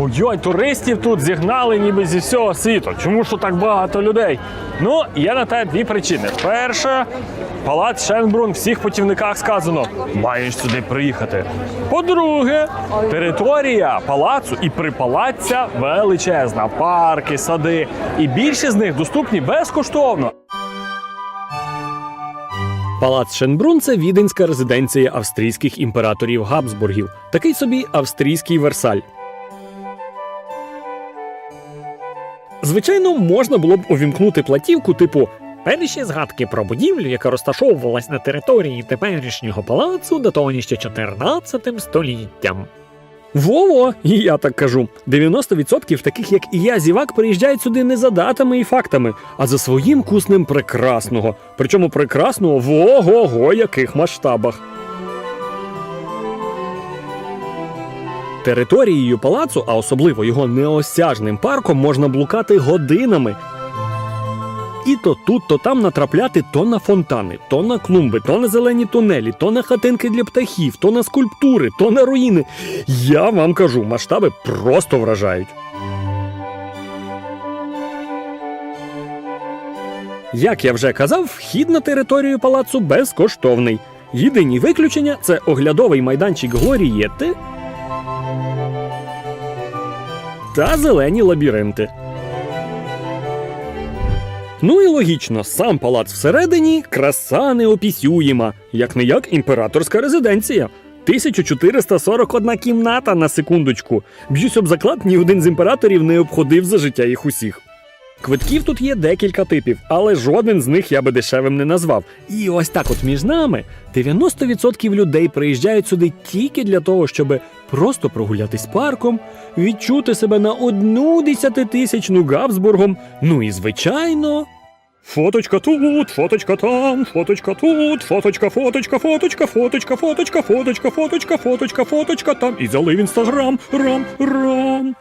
Ой, туристів тут зігнали ніби зі всього світу. Чому ж так багато людей? Ну, є на те дві причини. Перша, палац Шенбрун, всіх путівниках сказано, маєш сюди приїхати. По-друге, територія палацу і припалацця величезна, парки, сади. І більшість з них доступні безкоштовно. Палац Шенбрун це віденська резиденція австрійських імператорів Габсбургів, такий собі австрійський Версаль. Звичайно, можна було б увімкнути платівку, типу перші згадки про будівлю, яка розташовувалась на території теперішнього палацу, датовані ще 14 століттям. Во-во, і я так кажу. 90% таких, як і я, зівак, приїжджають сюди не за датами і фактами, а за своїм куснем прекрасного. Причому прекрасного в ого-го яких масштабах. Територією палацу, а особливо його неосяжним парком, можна блукати годинами. І то тут, то там натрапляти то на фонтани, то на клумби, то на зелені тунелі, то на хатинки для птахів, то на скульптури, то на руїни. Я вам кажу, масштаби просто вражають. Як я вже казав, вхід на територію палацу безкоштовний. Єдині виключення це оглядовий майданчик Глорієти та зелені лабіринти. Ну і логічно, сам палац всередині краса неопісюєма, як не як імператорська резиденція. 1441 кімната на секундочку. Б'юсь об заклад, ні один з імператорів не обходив за життя їх усіх. Квитків тут є декілька типів, але жоден з них я би дешевим не назвав. І ось так, от між нами, 90% людей приїжджають сюди тільки для того, щоб просто прогулятись парком, відчути себе на одну десятитисячну Габсбургом. Ну і звичайно. Фоточка тут, фоточка там, фоточка тут, фоточка, фоточка, фоточка, фоточка, фоточка, фоточка, фоточка, фоточка, фоточка там. І залив інстаграм, рам, рам.